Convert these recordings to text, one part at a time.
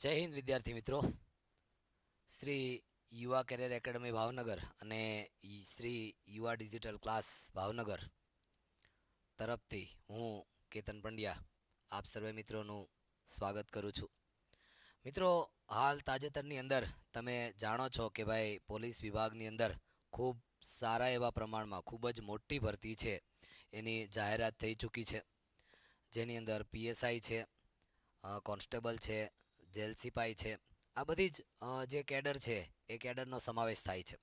જય હિન્દ, વિદ્યાર્થી મિત્રો. શ્રી યુવા કેરિયર એકેડમી ભાવનગર અને શ્રી યુવા ડિજિટલ ક્લાસ ભાવનગર તરફથી હું કેતન પંડ્યા આપ સર્વે મિત્રોનું સ્વાગત કરું છું. મિત્રો, હાલ તાજેતરની અંદર તમે જાણો છો કે ભાઈ પોલીસ વિભાગની અંદર ખૂબ સારા એવા પ્રમાણમાં ખૂબ જ મોટી ભરતી છે એની જાહેરાત થઈ ચૂકી છે. જેની અંદર પીએસઆઈ છે કોન્સ્ટેબલ છે જેલ સિપાઈ છે. આ બધી જ જે કેડર છે, એ કેડરનો સમાવેશ થાય છે.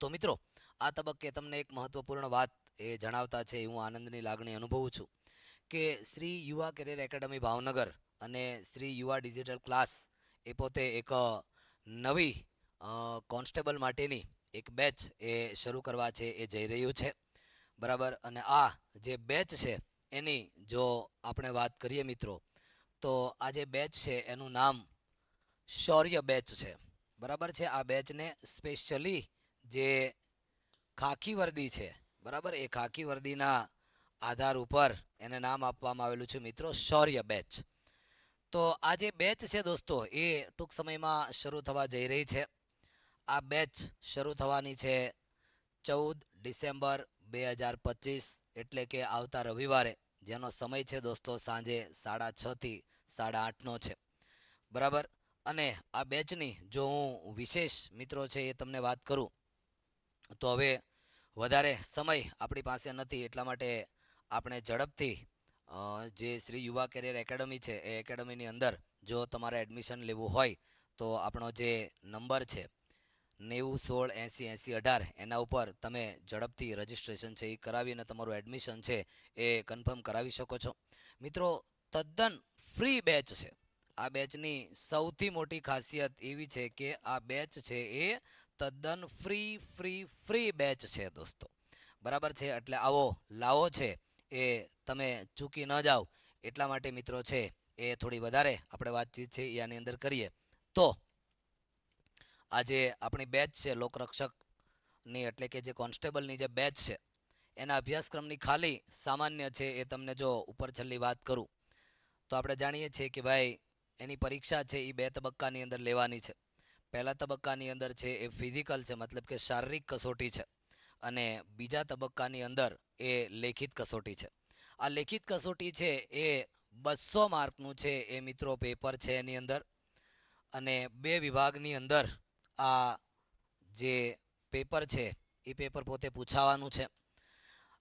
તો મિત્રો, આ તબક્કે તમને એક મહત્વપૂર્ણ વાત એ જણાવતા છે, હું આનંદની લાગણી અનુભવું છું કે શ્રી યુવા કેરિયર એકેડમી ભાવનગર અને શ્રી યુવા ડિજિટલ ક્લાસ એ પોતે એક નવી કોન્સ્ટેબલ માટેની એક બેચ એ શરૂ કરવા છે, એ જઈ રહ્યું છે. બરાબર? અને આ જે બેચ છે, એની જો આપણે વાત કરીએ મિત્રો તો આ જે બેચ છે, એનું નામ શૌર્ય બેચ છે. બરાબર છે? આ બેચને સ્પેશિયલી જે ખાખી વર્દી છે, બરાબર? એ ખાખી વર્દીના આધાર ઉપર એને નામ આપવામાં આવેલું છે મિત્રો, શૌર્ય બેચ તો આ જે બેચ છે દોસ્તો, એ ટૂંક સમયમાં શરૂ થવા જઈ રહી છે. આ બેચ શરૂ થવાની છે ચૌદ ડિસેમ્બર બે હજાર પચીસ, એટલે કે આવતા રવિવારે. જેનો સમય છે દોસ્તો સાંજે સાડા છથી સાડા આઠનો છે. બરાબર? અને આ બેચની જો હું વિશેષ મિત્રો છે એ તમને વાત કરું, તો હવે વધારે સમય આપણી પાસે નથી, એટલા માટે આપણે ઝડપથી જે શ્રી યુવા કેરિયર એકેડમી છે એ એકેડમીની અંદર જો તમારે એડમિશન લેવું હોય, તો આપણો જે નંબર છે નેવું, સોળ, એંસી એંસી, અઢાર એના ઉપર તમે ઝડપથી રજિસ્ટ્રેશન છે એ કરાવીને તમારું એડમિશન છે એ કન્ફર્મ કરાવી શકો છો. મિત્રો, તદ્દન ફ્રી બેચ છે. આ બેચની સૌથી મોટી ખાસિયત એવી છે કે આ બેચ છે એ તદ્દન ફ્રી ફ્રી ફ્રી બેચ છે દોસ્તો. બરાબર છે? એટલે આવો લાવો છે એ તમે ચૂકી ન જાઓ. એટલા માટે મિત્રો છે એ થોડી વધારે આપણે વાતચીત છે એ આની અંદર કરીએ. તો આ જે આપણી બેચ છે, લોકરક્ષકની, એટલે કે જે કોન્સ્ટેબલની જે બેચ છે, એના અભ્યાસક્રમની ખાલી સામાન્ય છે એ તમને જો ઉપર છેલ્લી વાત કરું, તો આપણે જાણીએ છીએ કે ભાઈ, એની પરીક્ષા છે એ બે તબક્કાની અંદર લેવાની છે. પહેલા તબક્કાની અંદર છે એ ફિઝિકલ છે, મતલબ કે શારીરિક કસોટી છે, અને બીજા તબક્કાની અંદર એ લેખિત કસોટી છે. આ લેખિત કસોટી છે એ બસો માર્કનું છે એ મિત્રો પેપર છે એની અંદર, અને બે વિભાગની અંદર આ જે પેપર છે, એ પેપર પોતે પૂછાવાનું છે.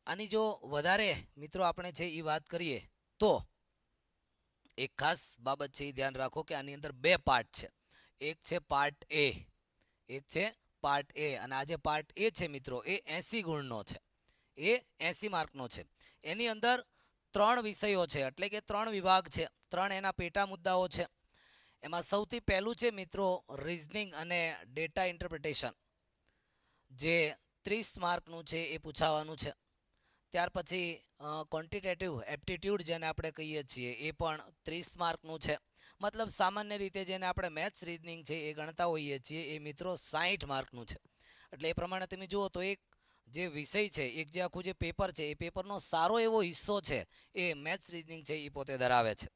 આની જો વધારે મિત્રો આપણે છે એ વાત કરીએ, તો એક ખાસ બાબત છે એ ધ્યાન રાખો કે આની અંદર બે પાર્ટ છે. એક છે પાર્ટ એ એક છે પાર્ટ એ અને આ જે પાર્ટ એ છે મિત્રો, એ એંસી ગુણનો છે. એ એંસી માર્કનો છે. એની અંદર ત્રણ વિષયો છે, એટલે કે ત્રણ વિભાગ છે. ત્રણ એના પેટા મુદ્દાઓ છે. એમાં સૌથી પહેલું છે મિત્રો રિઝનિંગ અને ડેટા ઇન્ટરપ્રિટેશન જે ત્રીસ માર્કનું છે એ પૂછાવાનું છે. ત્યાર પછી ક્વોન્ટિટેટિવ એપ્ટિટ્યૂડ જેને આપણે કહીએ છીએ, એ પણ ત્રીસ માર્કનું છે. મતલબ સામાન્ય રીતે જેને આપણે મેથ્સ રીઝનિંગ છે એ ગણતા હોઈએ છીએ, એ મિત્રો સાહીઠ માર્કનું છે. એટલે એ પ્રમાણે તમે જુઓ તો એક જે વિષય છે, એક જે આખું જે પેપર છે, એ પેપરનો સારો એવો હિસ્સો છે, એ મેથ્સ રીઝનિંગ છે એ પોતે ધરાવે છે.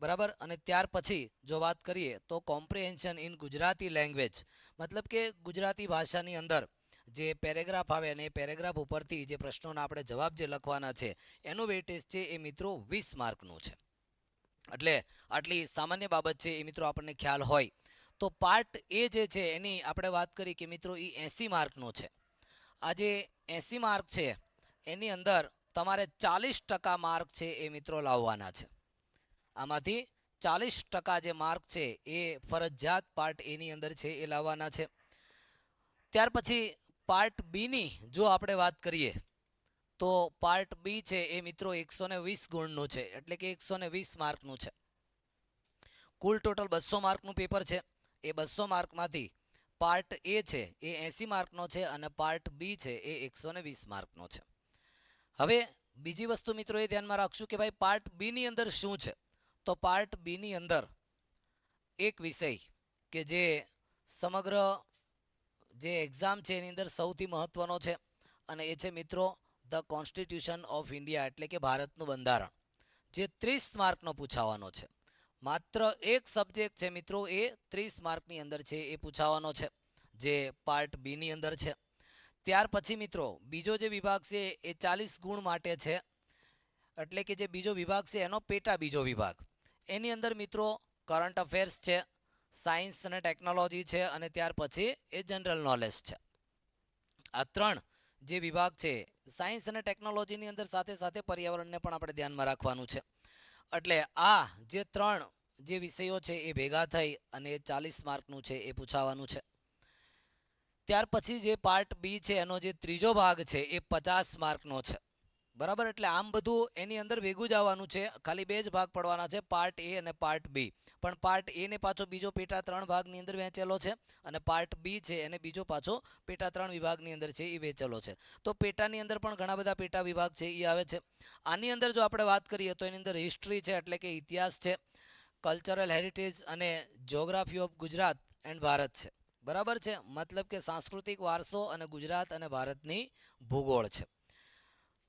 બરાબર? અને ત્યાર પછી જો વાત કરીએ તો કોમ્પ્રિહેન્શન ઇન ગુજરાતી લેંગ્વેજ મતલબ કે ગુજરાતી ભાષાની અંદર જે પેરેગ્રાફ આવે અને એ પેરેગ્રાફ ઉપરથી જે પ્રશ્નોના આપણે જવાબ જે લખવાના છે, એનું વેટેજ છે એ મિત્રો વીસ માર્કનું છે. એટલે આટલી સામાન્ય બાબત છે એ મિત્રો આપણને ખ્યાલ હોય. તો પાર્ટ એ જે છે એની આપણે વાત કરી કે મિત્રો એ એંસી માર્કનો છે. આ જે એંસી માર્ક છે, એની અંદર તમારે ચાલીસ ટકા માર્ક છે એ મિત્રો લાવવાના છે. આમાંથી ચાલીસ ટકા જે માર્ક છે એ ફરજિયાત પાર્ટ એની અંદર છે એ લાવવાના છે. ત્યાર પછી પાર્ટ બીની જો આપણે વાત કરીએ, તો પાર્ટ બી છે એ મિત્રો એકસો ને વીસ ગુણનું છે, એટલે કે એકસો ને વીસ માર્કનું છે. કુલ ટોટલ બસો માર્કનું પેપર છે. એ બસો માર્કમાંથી પાર્ટ એ છે એ એંસી માર્કનો છે અને પાર્ટ બી છે એ એકસો ને વીસ માર્કનો છે. હવે બીજી વસ્તુ મિત્રો એ ધ્યાનમાં રાખશું કે ભાઈ પાર્ટ બીની અંદર શું છે? તો પાર્ટ બીની અંદર એક વિષય કે જે સમગ્ર જે એક્ઝામ છે એની અંદર સૌથી મહત્ત્વનો છે અને એ છે મિત્રો ધ કોન્સ્ટિટ્યુશન ઓફ ઇન્ડિયા એટલે કે ભારતનું બંધારણ. જે ત્રીસ માર્કનો પૂછાવાનો છે. માત્ર એક સબ્જેક્ટ છે મિત્રો એ ત્રીસ માર્કની અંદર છે એ પૂછાવાનો છે, જે પાર્ટ બીની અંદર છે. ત્યાર પછી મિત્રો, બીજો જે વિભાગ છે એ ચાલીસ ગુણ માટે છે. એટલે કે જે બીજો વિભાગ છે એનો પેટા બીજો વિભાગ. એની અંદર મિત્રો કરંટ અફેર્સ છે સાયન્સ અને ટેકનોલોજી છે અને ત્યાર પછી એ જનરલ નોલેજ છે. આ ત્રણ જે વિભાગ છે સાયન્સ અને ટેકનોલોજીની અંદર સાથે સાથે પર્યાવરણને પણ આપણે ધ્યાનમાં રાખવાનું છે. એટલે આ જે ત્રણ જે વિષયો છે એ ભેગા થઈ અને ચાલીસ માર્કનું છે એ પૂછાવાનું છે. ત્યાર પછી જે પાર્ટ બી છે, એનો જે ત્રીજો ભાગ છે, એ પચાસ માર્કનો છે. બરાબર? એટલે આમ બધું એની અંદર ભેગું જ આવવાનું છે. ખાલી બે જ ભાગ પડવાના છે પાર્ટ એ અને પાર્ટ બી પણ પાર્ટ એ ને પાછો બીજો પેટા ત્રણ ભાગની અંદર વહેંચેલો છે અને પાર્ટ બી છે એને બીજો પાછો પેટા ત્રણ વિભાગની અંદર છે એ વહેંચેલો છે. તો પેટાની અંદર પણ ઘણા બધા પેટા વિભાગ છે એ આવે છે. આની અંદર જો આપણે વાત કરીએ તો એની અંદર હિસ્ટ્રી છે એટલે કે ઇતિહાસ છે કલ્ચરલ હેરિટેજ અને geography of Gujarat and Bharat છે. બરાબર છે? મતલબ કે સાંસ્કૃતિક વારસો અને ગુજરાત અને ભારતની ભૂગોળ છે.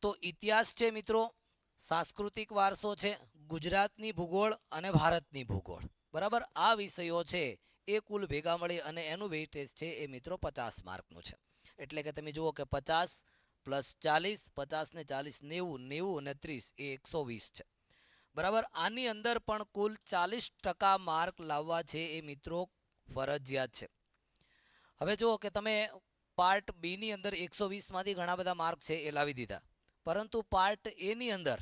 તો ઇતિહાસ છે મિત્રો, સાંસ્કૃતિક વારસો છે, ગુજરાતની ભૂગોળ અને ભારતની ભૂગોળ. બરાબર? આ વિષયો છે, એ કુલ ભેગા મળી અને એનું વેઇટેજ છે એ મિત્રો પચાસ માર્કનું છે. એટલે કે તમે જુઓ કે પચાસ પ્લસ ચાલીસ, પચાસ ને ચાલીસ, નેવું નેવું અને ત્રીસ એ એકસો વીસ છે. બરાબર? આની અંદર પણ કુલ ચાલીસ ટકા માર્ક લાવવા છે એ મિત્રો ફરજિયાત છે. હવે જુઓ કે તમે પાર્ટ બીની અંદર એકસો વીસમાંથી ઘણા બધા માર્ક છે એ લાવી દીધા. પરંતુ પાર્ટ એની અંદર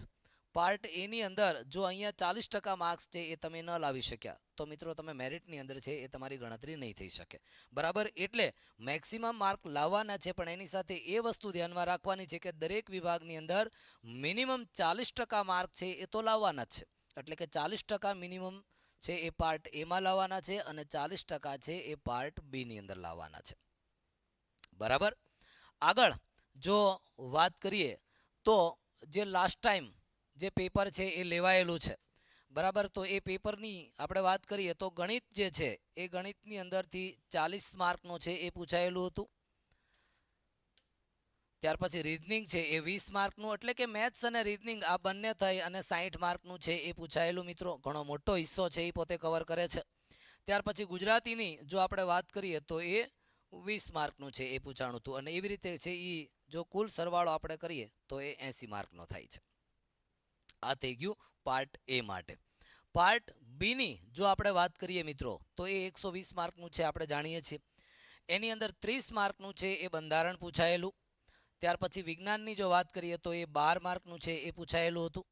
પાર્ટ એની અંદર જો અહીંયા ચાલીસ ટકા માર્ક્સ છે એ તમે ન લાવી શક્યા, તો મિત્રો તમે મેરિટની અંદર છે એ તમારી ગણતરી નહીં થઈ શકે. બરાબર? એટલે મેક્સિમમ માર્ક લાવવાના છે, પણ એની સાથે એ વસ્તુ ધ્યાનમાં રાખવાની છે કે દરેક વિભાગની અંદર મિનિમમ ચાલીસ ટકા માર્ક છે એ તો લાવવાના જ છે. એટલે કે ચાલીસ ટકા મિનિમમ છે એ પાર્ટ એમાં લાવવાના છે અને ચાલીસ ટકા છે એ પાર્ટ બીની અંદર લાવવાના છે. બરાબર? આગળ જો વાત કરીએ તો જે લાસ્ટ ટાઈમ જે પેપર છે એ લેવાયેલું છે. બરાબર? તો એ પેપરની આપણે વાત કરીએ તો ગણિત જે છે એ ગણિતની અંદરથી ચાલીસ માર્કનું છે એ પૂછાયેલું હતું. ત્યાર પછી રીઝનિંગ છે એ વીસ માર્કનું. એટલે કે મેથ્સ અને રીઝનિંગ આ બંને થઈ અને સાહીઠ માર્કનું છે એ પૂછાયેલું મિત્રો. ઘણો મોટો હિસ્સો છે એ પોતે કવર કરે છે. ત્યાર પછી ગુજરાતીની જો આપણે વાત કરીએ તો એ વીસ માર્કનું છે એ પૂછાણું હતું. અને એવી રીતે છે એ જો કુલ સરવાળો આપણે કરીએ તો એ એંસી માર્કનો થાય છે. આ થઈ ગયું પાર્ટ એ માટે. પાર્ટ બીની જો આપણે વાત કરીએ મિત્રો, તો એ એકસો વીસ માર્કનું છે આપણે જાણીએ છીએ. એની અંદર ત્રીસ માર્કનું છે એ બંધારણ પૂછાયેલું. ત્યાર પછી વિજ્ઞાનની જો વાત કરીએ તો એ બાર માર્કનું છે એ પૂછાયેલું હતું.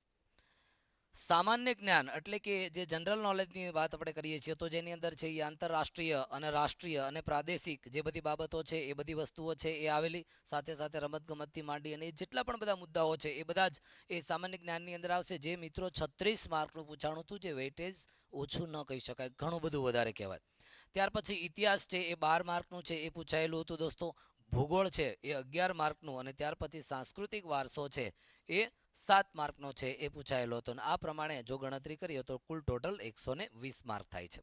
સામાન્ય જ્ઞાન એટલે કે જે જનરલ નોલેજની વાત આપણે કરીએ છીએ, તો જેની અંદર છે એ આંતરરાષ્ટ્રીય અને રાષ્ટ્રીય અને પ્રાદેશિક જે બધી બાબતો છે, એ બધી વસ્તુઓ છે, એ આવેલી. સાથે સાથે રમતગમતથી માંડી અને જેટલા પણ બધા મુદ્દાઓ છે, એ બધા જ એ સામાન્ય જ્ઞાનની અંદર આવશે. જે મિત્રો છત્રીસ માર્કનું પૂછાણું હતું, જે વેઇટેજ ઓછું ન કહી શકાય. ઘણું બધું વધારે કહેવાય. ત્યાર પછી ઇતિહાસ છે, એ બાર માર્કનું છે, એ પૂછાયેલું હતું દોસ્તો. ભૂગોળ છે એ અગિયાર માર્કનું અને ત્યાર પછી સાંસ્કૃતિક વારસો છે એ સાત માર્કનો છે એ પૂછાયેલો હતો અને આ પ્રમાણે જો ગણતરી કરીએ તો કુલ ટોટલ એકસો ને વીસ માર્ક થાય છે.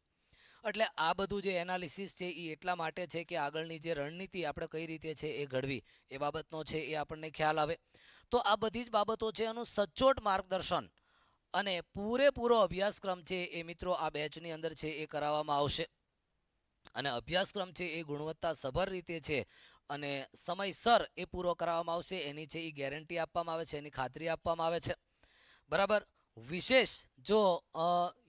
એટલે આ બધું જે એનાલિસિસ છે એ એટલા માટે છે કે આગળની જે રણનીતિ આપણે કઈ રીતે છે એ ઘડવી એ બાબતનો છે એ આપણને ખ્યાલ આવે. તો આ બધી જ બાબતો છે એનું સચોટ માર્ગદર્શન અને પૂરેપૂરો અભ્યાસક્રમ છે એ મિત્રો આ બેચની અંદર છે એ કરાવવામાં આવશે. અને અભ્યાસક્રમ છે એ ગુણવત્તા સભર રીતે છે અને સમયસર એ પૂરો કરાવવામાં આવશે. એની છે એ ગેરંટી આપવામાં આવે છે, એની ખાતરી આપવામાં આવે છે. બરાબર? વિશેષ જો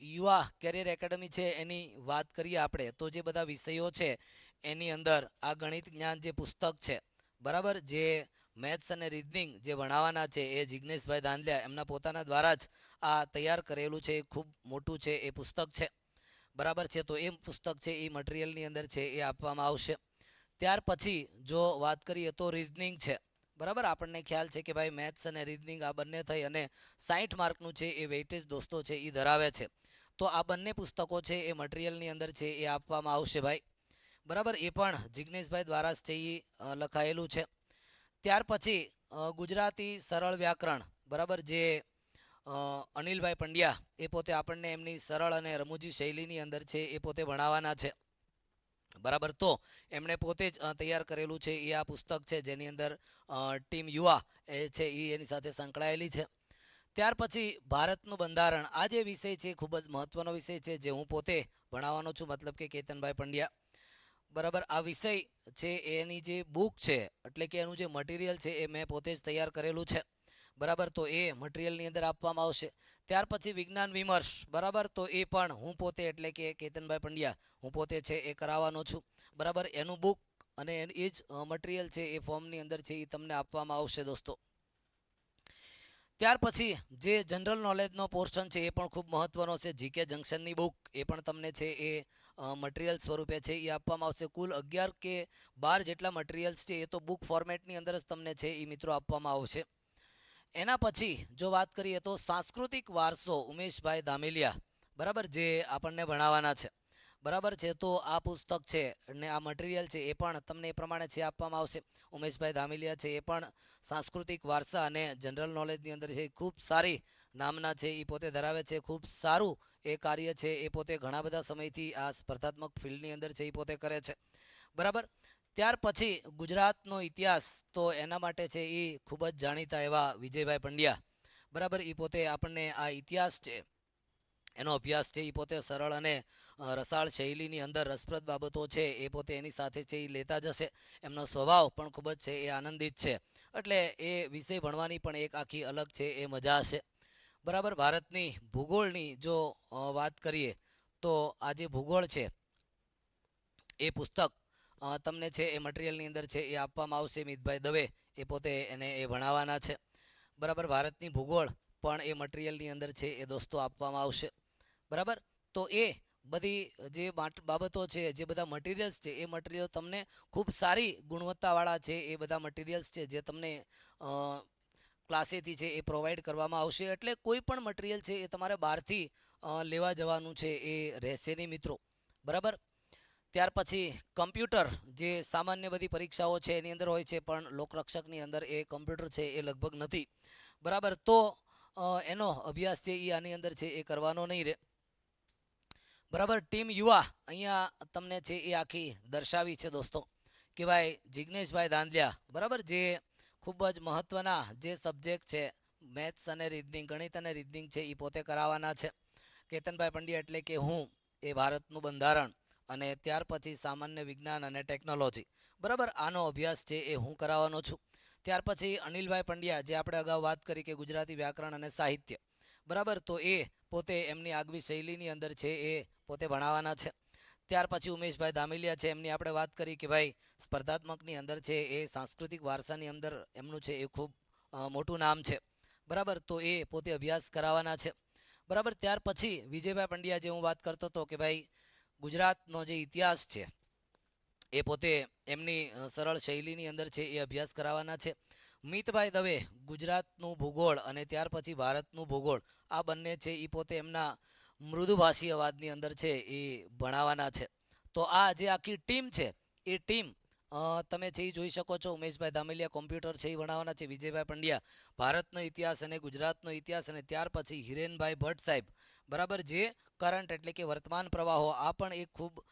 યુવા કેરિયર એકેડમી છે, એની વાત કરીએ આપણે, તો જે બધા વિષયો છે, એની અંદર આ ગણિત જ્ઞાન જે પુસ્તક છે, બરાબર? જે મેથ્સ અને રીઝનિંગ જે ભણાવવાના છે, એ જિજ્ઞેશભાઈ દાંદલિયા એમના પોતાના દ્વારા જ આ તૈયાર કરેલું છે, એ ખૂબ મોટું છે, એ પુસ્તક છે. બરાબર છે? તો એ પુસ્તક છે, એ મટીરિયલની અંદર છે, એ આપવામાં આવશે. ત્યાર પછી જો વાત કરીએ તો રિઝનિંગ છે. બરાબર? આપણને ખ્યાલ છે કે ભાઈ મેથ્સ અને રિઝનિંગ આ બંને થઈ અને સાઠ માર્કનું છે એ વેઇટેજ દોસ્તો છે એ ધરાવે છે. તો આ બંને પુસ્તકો છે એ મટીરિયલની અંદર છે એ આપવામાં આવશે ભાઈ. બરાબર? એ પણ જિજ્ઞેશભાઈ દ્વારા છે એ લખાયેલું છે. ત્યાર પછી ગુજરાતી સરળ વ્યાકરણ, બરાબર? જે અનિલભાઈ પંડ્યા એ પોતે આપણને એમની સરળ અને રમૂજી શૈલીની અંદર છે એ પોતે ભણાવવાના છે. બરાબર? તો એમણે પોતે જ તૈયાર કરેલું છે. એ આ પુસ્તક છે, જેની અંદર ટીમ યુવા એ છે, એ એની સાથે સંકળાયેલી છે. ત્યાર પછી ભારતનું બંધારણ. આ જે વિષય છે ખૂબ જ મહત્વનો વિષય છે, જે હું પોતે ભણાવવાનો છું, મતલબ કે કેતનભાઈ પંડ્યા. બરાબર? આ વિષય છે, એની જે બુક છે, એટલે કે એનું જે મટીરિયલ છે, એ મેં પોતે જ તૈયાર કરેલું છે. બરાબર? તો એ મટીરિયલની અંદર આપવામાં આવશે. ત્યાર પછી વિજ્ઞાન વિમર્શ, બરાબર? તો એ પણ હું પોતે એટલે કે કેતનભાઈ પંડ્યા, હું પોતે છે એ કરાવવાનો છું. બરાબર? એનું બુક અને એ જ મટીરિયલ છે એ ફોર્મની અંદર છે એ તમને આપવામાં આવશે દોસ્તો. ત્યાર પછી જે જનરલ નોલેજનો પોર્શન છે એ પણ ખૂબ મહત્વનો છે. જીકે જંકશનની બુક એ પણ તમને છે એ મટીરિયલ સ્વરૂપે છે એ આપવામાં આવશે. કુલ અગિયાર કે બાર જેટલા મટીરિયલ્સ છે એ તો બુક ફોર્મેટની અંદર જ તમને છે એ મિત્રો આપવામાં આવશે. એના પછી જો વાત કરીએ તો સાંસ્કૃતિક વારસો ઉમેશભાઈ દામેલિયા, બરાબર, જે આપણને ભણાવવાના છે. બરાબર છે, તો આ પુસ્તક છે અને આ મટીરિયલ છે એ પણ તમને એ પ્રમાણે છે આપવામાં આવશે. ઉમેશભાઈ દામેલિયા છે એ પણ સાંસ્કૃતિક વારસા અને જનરલ નોલેજની અંદર છે ખૂબ સારી નામના છે, એ પોતે ધરાવે છે, ખૂબ સારું એ કાર્ય છે, એ પોતે ઘણા બધા સમયથી આ સ્પર્ધાત્મક ફિલ્ડની અંદર છે એ પોતે કરે છે. બરાબર? ત્યાર પછી ગુજરાતનો ઇતિહાસ તો એના માટે છે એ ખૂબ જ જાણીતા એવા વિજયભાઈ પંડ્યા. બરાબર એ પોતે આપણને આ ઇતિહાસ છે, એનો અભ્યાસ છે એ પોતે સરળ અને રસાળ શૈલીની અંદર રસપ્રદ બાબતો છે, એ પોતે એની સાથે છે એ લેતા જશે. એમનો સ્વભાવ પણ ખૂબ જ છે, એ આનંદિત છે. એટલે એ વિષય ભણવાની પણ એક આખી અલગ છે, એ મજા હશે. બરાબર, ભારતની ભૂગોળની જો વાત કરીએ તો આ જે ભૂગોળ છે, એ પુસ્તક તમને છે એ મટીરિયલની અંદર છે એ આપવામાં આવશે મિતભાઈ દવે, એ પોતે એને એ ભણાવવાના છે. બરાબર, ભારતની ભૂગોળ પણ એ મટીરિયલની અંદર છે એ દોસ્તો આપવામાં આવશે. બરાબર? તો એ બધી જે બાબતો છે, જે બધા મટીરિયલ્સ છે, એ મટીરિયલ તમને ખૂબ સારી ગુણવત્તાવાળા છે એ બધા મટીરિયલ્સ છે, જે તમને ક્લાસેથી છે એ પ્રોવાઈડ કરવામાં આવશે. એટલે કોઈ પણ મટીરિયલ છે એ તમારે બહારથી લેવા જવાનું છે એ રહેશે નહીં મિત્રો. બરાબર? ત્યાર પછી કમ્પ્યુટર જે સામાન્ય બધી પરીક્ષાઓ છે એની અંદર હોય છે, પણ લોકરક્ષકની અંદર એ કમ્પ્યુટર છે એ લગભગ નથી. બરાબર? તો એનો અભ્યાસ છે એ આની અંદર છે એ કરવાનો નહીં રહે બરાબર? ટીમ યુવા, અહીંયા તમને છે એ આખી દર્શાવી છે દોસ્તો. કે ભાઈ જિજ્ઞેશભાઈ દાંડિયા. બરાબર? જે ખૂબ જ મહત્ત્વના જે સબ્જેક્ટ છે, મેથ્સ અને રીઝનિંગ, ગણિત અને રીઝનિંગ છે એ પોતે કરાવવાના છે. કેતનભાઈ પંડ્યા એટલે કે હું, એ ભારતનું બંધારણ. અને ત્યાર પછી સામાન્ય વિજ્ઞાન અને ટેકનોલોજી બરાબર? આનો અભ્યાસ છે એ હું કરાવવાનો છું. ત્યાર પછી અનિલભાઈ પંડ્યા, જે આપણે અગાઉ વાત કરી કે ગુજરાતી વ્યાકરણ અને સાહિત્ય. બરાબર? તો એ પોતે એમની આગવી શૈલીની અંદર છે, એ પોતે ભણાવવાના છે. ત્યાર પછી ઉમેશભાઈ દામેલિયા છે, એમની આપણે વાત કરી કે ભાઈ સ્પર્ધાત્મકની અંદર છે એ સાંસ્કૃતિક વારસાની અંદર એમનું છે એ ખૂબ મોટું નામ છે. બરાબર? તો એ પોતે અભ્યાસ કરાવવાના છે. બરાબર? ત્યાર પછી વિજયભાઈ પંડ્યા જે હું વાત કરતો હતો કે ભાઈ ગુજરાતનો જે ઇતિહાસ છે, એ પોતે એમની સરળ શૈલીની અંદર છે એ અભ્યાસ કરાવવાના છે. મિતભાઈ દવે ગુજરાતનું ભૂગોળ અને ત્યાર પછી ભારતનું ભૂગોળ, આ બંને છે એ પોતે એમના મૃદુભાષી અવાજની અંદર છે એ ભણાવવાના છે. તો આ જે આખી ટીમ છે, એ ટીમ તમે છે એ જોઈ શકો છો. ઉમેશભાઈ ધામેલિયા કોમ્પ્યુટર છે એ ભણાવવાના છે. વિજયભાઈ પંડ્યા, ભારતનો ઇતિહાસ અને ગુજરાતનો ઇતિહાસ અને ત્યાર પછી હિરેનભાઈ ભટ્ટ સાહેબ બરાબર? જે કરંટ એટલે કે વર્તમાન પ્રવાહો, આ પણ એક ખૂબ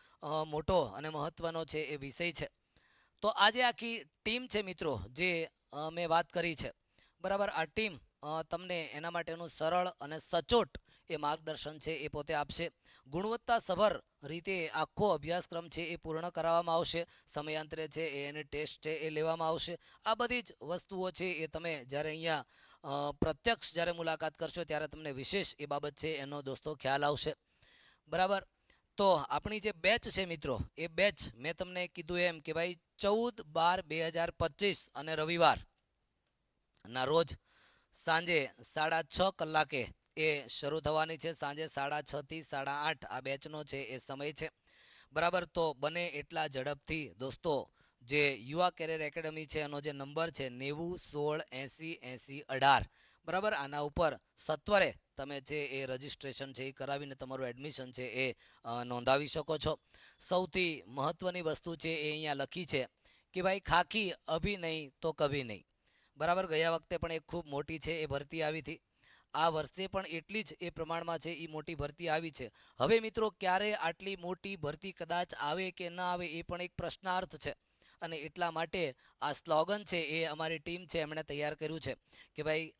મોટો અને મહત્ત્વનો છે એ વિષય છે. તો આજે આખી ટીમ છે મિત્રો, જે મેં વાત કરી છે. બરાબર? આ ટીમ તમને એના માટેનું સરળ અને સચોટ એ માર્ગદર્શન છે એ પોતે આપશે. ગુણવત્તાસભર રીતે આખો અભ્યાસક્રમ છે એ પૂર્ણ કરાવવામાં આવશે. સમયાંતરે છે એ એની ટેસ્ટ છે એ લેવામાં આવશે. આ બધી જ વસ્તુઓ છે એ તમે જ્યારે અહીંયા પ્રત્યક્ષ જ્યારે મુલાકાત કરશો ત્યારે તમને વિશેષ એ બાબત છે, એનો દોસ્તો ખ્યાલ આવશે. બરાબર? તો આપણી જે બેચ છે મિત્રો, એ બેચ મેં તમને કીધું એમ કે ભાઈ ચૌદ બાર બે હજાર પચીસ અને રવિવાર ના રોજ સાંજે સાડા છ કલાકે એ શરૂ થવાની છે. સાંજે સાડા છથી સાડા આઠ આ બેચનો છે, એ સમય છે. બરાબર? તો બને એટલા ઝડપથી દોસ્તો જે યુવા કેરિયર એકેડમી છે, એનો જે નંબર છે, નેવું, સોળ, એંસી એંસી, અઢાર. બરાબર? આના ઉપર સત્વરે તમે જે એ રજિસ્ટ્રેશન છે, એ કરાવીને તમારું એડમિશન છે, એ નોંધાવી શકો છો. સૌથી મહત્ત્વની વસ્તુ છે, એ અહીંયા લખી છે કે ભાઈ, ખાખી અભી નહીં તો કભી નહીં. બરાબર? ગયા વખતે પણ એ ખૂબ મોટી છે, એ ભરતી આવી હતી. આ વર્ષે પણ એટલી જ એ પ્રમાણમાં છે એ મોટી ભરતી આવી છે. હવે મિત્રો, ક્યારે આટલી મોટી ભરતી કદાચ આવે કે ન આવે, એ પણ એક પ્રશ્નાર્થ છે. અને એટલા માટે આ સ્લોગન છે એ અમારી ટીમ છે, એમણે તૈયાર કર્યું છે કે ભાઈ,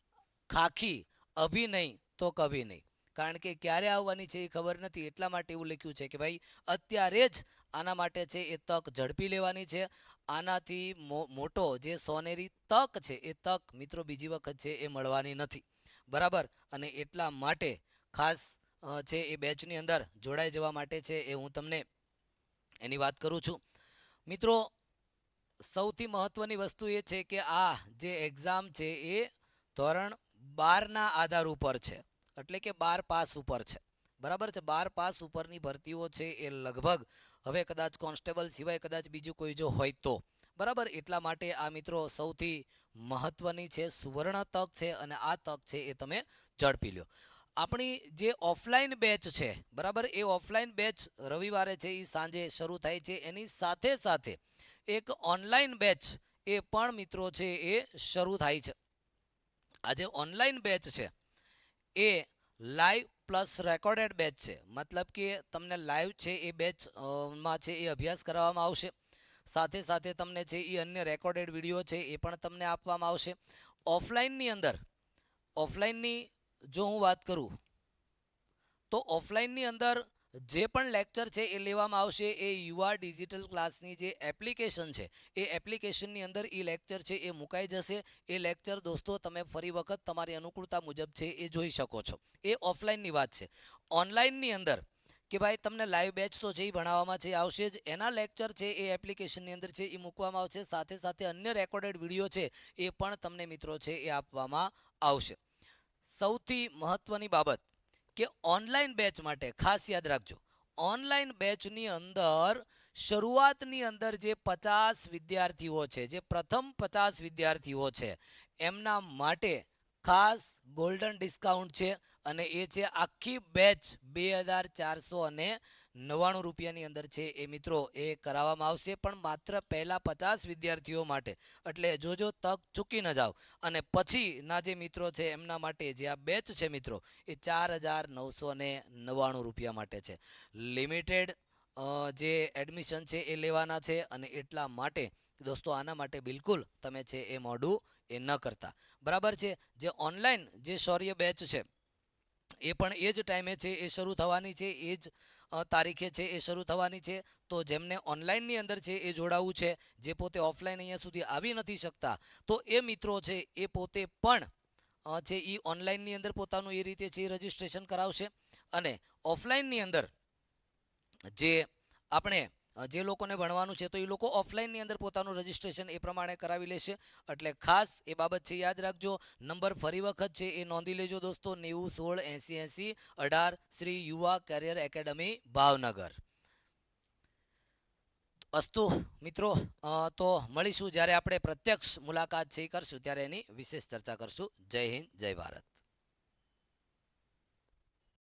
ખાખી અભી નહીં તો કભી નહીં કારણ કે ક્યારે આવવાની છે એ ખબર નથી, એટલા માટે એવું લખ્યું છે કે ભાઈ, અત્યારે જ આના માટે છે એ તક ઝડપી લેવાની છે. આનાથી મોટો જે સોનેરી તક છે, એ તક મિત્રો બીજી વખત છે એ મળવાની નથી. બરાબર? અને એટલા માટે ખાસ છે એ બેચની અંદર જોડાઈ જવા માટે છે એ હું તમને એની વાત કરું છું. મિત્રો સૌથી મહત્ત્વની વસ્તુ એ છે કે આ જે એક્ઝામ છે એ ધોરણ બારના આધાર ઉપર છે. એટલે કે બાર પાસ ઉપર છે. બરાબર છે? બાર પાસ ઉપરની ભરતીઓ છે એ લગભગ હવે કદાચ કોન્સ્ટેબલ સિવાય કદાચ બીજું કોઈ જો હોય તો. બરાબર? એટલા માટે આ મિત્રો સૌથી મહત્વની છે, સુવર્ણ તક છે અને આ તક છે એ તમે ઝડપી લો આપણી જે ઓફલાઈન બેચ છે, બરાબર? એ ઓફલાઈન બેચ રવિવારે છે એ સાંજે શરૂ થાય છે. એની સાથે સાથે એક ઓનલાઈન બેચ એ પણ મિત્રો છે એ શરૂ થાય છે. આ જે ઓનલાઈન બેચ છે, એ લાઈવ પ્લસ રેકોર્ડેડ બેચ છે. મતલબ કે તમને લાઈવ છે એ બેચમાં છે એ અભ્યાસ કરાવવામાં આવશે. સાથે સાથે તમને છે એ અન્ય રેકોર્ડેડ વીડિયો છે એ પણ તમને આપવામાં આવશે. ઓફલાઈનની અંદર ઓફલાઈનની જો હું વાત કરું, તો ઓફલાઈનની અંદર જે પણ લેક્ચર છે એ લેવામાં આવશે, એ યુવા ડિજિટલ ક્લાસની જે એપ્લિકેશન છે, એ એપ્લિકેશનની અંદર એ લેક્ચર છે એ મુકાઈ જશે. એ લેક્ચર દોસ્તો તમે ફરી વખત તમારી અનુકૂળતા મુજબ છે એ જોઈ શકો છો. એ ઓફલાઈનની વાત છે. ઓનલાઈનની અંદર કે ભાઈ તમને લાઈવ બેચ તો એ ભણાવવામાં છે આવશે જ, એના લેક્ચર છે એ એપ્લિકેશનની અંદર છે એ મૂકવામાં આવશે. સાથે સાથે અન્ય રેકોર્ડેડ વીડિયો છે એ પણ તમને મિત્રો છે એ આપવામાં આવશે. સૌથી મહત્ત્વની બાબત કે ઓનલાઈન બેચ માટે ખાસ યાદ રાખજો. ઓનલાઈન બેચની અંદર શરૂઆતની અંદર જે પચાસ વિદ્યાર્થીઓ છે, જે પ્રથમ પચાસ વિદ્યાર્થીઓ છે, એમના માટે ખાસ ગોલ્ડન ડિસ્કાઉન્ટ છે અને એ છે આખી બેચ બે હજાર ચારસો અને નવ્વાણું રૂપિયાની અંદર છે એ મિત્રો એ કરાવવામાં આવશે, પણ માત્ર પહેલાં પચાસ વિદ્યાર્થીઓ માટે. એટલે જોજો તક ચૂકી ન જાઓ અને પછીના જે મિત્રો છે એમના માટે જે આ બેચ છે મિત્રો, એ ચાર હજાર નવસો ને નવ્વાણું રૂપિયા માટે છે. લિમિટેડ જે એડમિશન છે એ લેવાના છે અને એટલા માટે, દોસ્તો આના માટે બિલકુલ તમે છે એ મોડું એ ન કરતા. બરાબર છે? જે ઓનલાઈન જે શૌર્ય બેચ છે, એ પણ એ જ ટાઈમે છે, એ શરૂ થવાની છે, એ જ તારીખે છે એ શરૂ થવાની છે. તો જેમને ઓનલાઈનની અંદર છે એ જોડાવું છે, જે પોતે ઓફલાઈન અહીંયા સુધી આવી નથી શકતા. તો એ મિત્રો છે એ પોતે પણ જે એ ઓનલાઈનની અંદર પોતાનું એ રીતે છે એ રજીસ્ટ્રેશન કરાવશે. અને ઓફલાઈનની અંદર જે આપણે જે લોકોને ભણવાનું છે તો એ લોકો ઓફલાઈનની અંદર પોતાનું રજિસ્ટ્રેશન એ પ્રમાણે કરાવી લેશે. એટલે ખાસ એ બાબત છે યાદ રાખજો, નંબર ફરી વખત છે એ નોંધી લેજો દોસ્તો, નેવું, સોળ, એંસી એંસી, અઢાર શ્રી યુવા કેરિયર એકેડમી ભાવનગર. અસ્તુ, મિત્રો તો મળીશું જ્યારે આપણે પ્રત્યક્ષ મુલાકાત છે એ કરશું, ત્યારે એની વિશેષ ચર્ચા કરશું. જય હિન્દ, જય ભારત.